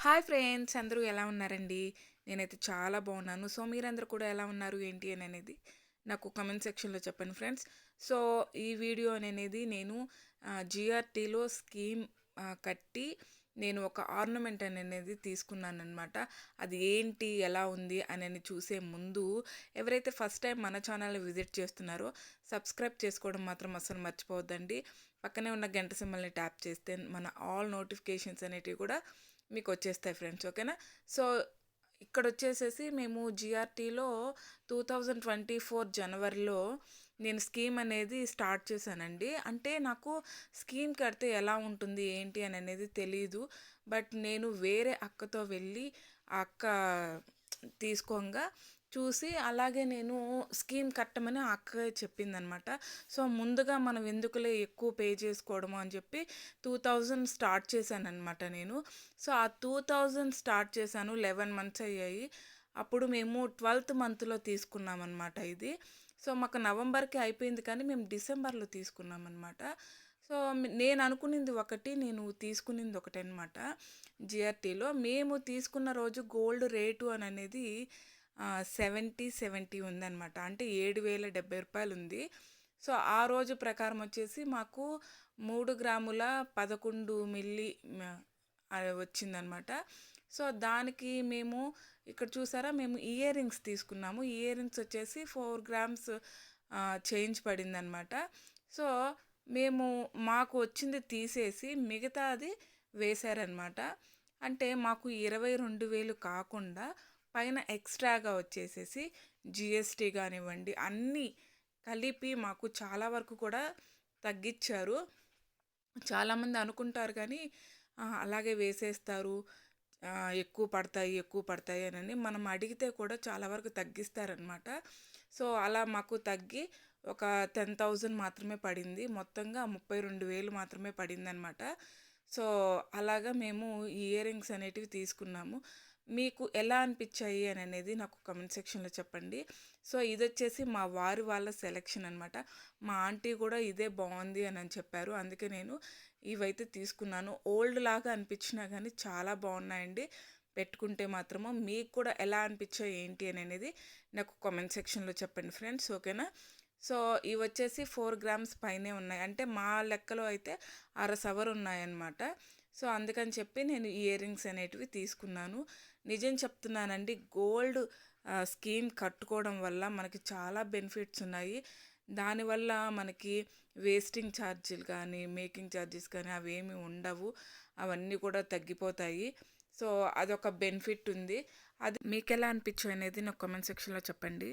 Hi friends అందరూ ఎలా ఉన్నారండి? నేనైతే చాలా బాగున్నాను. సో మీరందరూ కూడా ఎలా ఉన్నారు? ఏంటి? అని అనేది నాకు కమెంట్ సెక్షన్లో చెప్పండి ఫ్రెండ్స్. సో ఈ వీడియో అనేది నేను జిఆర్టీలో స్కీమ్ కట్టి నేను ఒక ఆర్నమెంట్ అనేది తీసుకున్నాను అనమాట అది ఏంటి? ఎలా ఉంది? అని చూసే ముందు ఎవరైతే ఫస్ట్ టైం మన ఛానల్ విజిట్ చేస్తున్నారో సబ్స్క్రైబ్ చేసుకోవడం మాత్రం అసలు మర్చిపోవద్దండి. పక్కనే ఉన్న గంట సింబల్ని ట్యాప్ చేస్తే మన ఆల్ నోటిఫికేషన్స్ అనేటివి కూడా మీకు వచ్చేస్తాయి ఫ్రెండ్స్ ఓకేనా? సో ఇక్కడ వచ్చేసేసి మేము జిఆర్టీలో టూ థౌజండ్ ట్వంటీ ఫోర్ జనవరిలో నేను స్కీమ్ అనేది స్టార్ట్ చేశానండి. అంటే నాకు స్కీమ్ కడితే ఎలా ఉంటుంది ఏంటి అని అనేది తెలియదు బట్ నేను వేరే అక్కతో వెళ్ళి ఆ అక్క తీసుకోగా చూసి అలాగే నేను స్కీమ్ కట్టమని ఆ అక్క చెప్పిందనమాట. సో ముందుగా మనం ఎందుకులే ఎక్కువ పే చేసుకోవడము అని చెప్పి టూ థౌజండ్ స్టార్ట్ చేశాను అనమాట నేను. సో ఆ టూ థౌజండ్ స్టార్ట్ చేశాను లెవెన్ మంత్స్ అయ్యాయి. అప్పుడు మేము ట్వెల్త్ మంత్లో తీసుకున్నాం అనమాట ఇది. సో మాకు నవంబర్కి అయిపోయింది కానీ మేము డిసెంబర్లో తీసుకున్నామన్నమాట సో నేను అనుకునింది ఒకటి నేను తీసుకునింది ఒకటి అనమాట జిఆర్టీలో. మేము తీసుకున్న రోజు గోల్డ్ రేటు అని అనేది సెవెంటీ సెవెంటీ ఉందన్నమాట. అంటే ఏడు వేల డెబ్బై రూపాయలు ఉంది. సో ఆ రోజు ప్రకారం వచ్చేసి మాకు మూడు గ్రాముల పదకొండు మిల్లీ వచ్చిందనమాట సో దానికి మేము ఇక్కడ చూసారా మేము ఇయర్ రింగ్స్ తీసుకున్నాము. ఇయర్ రింగ్స్ వచ్చేసి ఫోర్ గ్రామ్స్ చేంజ్ పడిందనమాట సో మేము మాకు వచ్చింది తీసేసి మిగతాది వేశారనమాట అంటే మాకు ఇరవై రెండు వేలు కాకుండా పైన ఎక్స్ట్రాగా వచ్చేసేసి జిఎస్టీ కానివ్వండి అన్నీ కలిపి మాకు చాలా వరకు కూడా తగ్గించారు. చాలామంది అనుకుంటారు కానీ అలాగే వేసేస్తారు. ఎక్కువ పడతాయి ఎక్కువ పడతాయి అని మనం అడిగితే కూడా చాలా వరకు తగ్గిస్తారనమాట. సో అలా మాకు తగ్గి ఒక టెన్ థౌజండ్ మాత్రమే పడింది. మొత్తంగా ముప్పై రెండు వేలు మాత్రమే పడింది అనమాట సో అలాగా మేము ఇయర్ రింగ్స్ అనేటివి తీసుకున్నాము. మీకు ఎలా అనిపించాయి అని అనేది నాకు కమెంట్ సెక్షన్లో చెప్పండి. సో ఇది వచ్చేసి మా వారి వాళ్ళ సెలెక్షన్ అనమాట మా ఆంటీ కూడా ఇదే బాగుంది అని అని చెప్పారు. అందుకే నేను ఇవైతే తీసుకున్నాను. ఓల్డ్ లాగా అనిపించినా కానీ చాలా బాగున్నాయండి. పెట్టుకుంటే మాత్రము మీకు కూడా ఎలా అనిపించాయి ఏంటి అని అనేది నాకు కామెంట్ సెక్షన్లో చెప్పండి ఫ్రెండ్స్ ఓకేనా? సో ఇవి వచ్చేసి ఫోర్ గ్రామ్స్ పైనే ఉన్నాయి. అంటే మా లెక్కలో అయితే అర సవర్ ఉన్నాయన్నమాట. సో అందుకని చెప్పి నేను ఇయర్ రింగ్స్ అనేటివి తీసుకున్నాను. నిజం చెప్తున్నానండి గోల్డ్ స్కీమ్ కట్టుకోవడం వల్ల మనకి చాలా బెనిఫిట్స్ ఉన్నాయి. దానివల్ల మనకి వేస్టింగ్ ఛార్జీలు కానీ మేకింగ్ ఛార్జెస్ కానీ అవేమి ఉండవు. అవన్నీ కూడా తగ్గిపోతాయి. సో అదొక బెనిఫిట్ ఉంది. అది మీకు ఎలా అనిపించు అనేది నాకు కామెంట్ సెక్షన్లో చెప్పండి.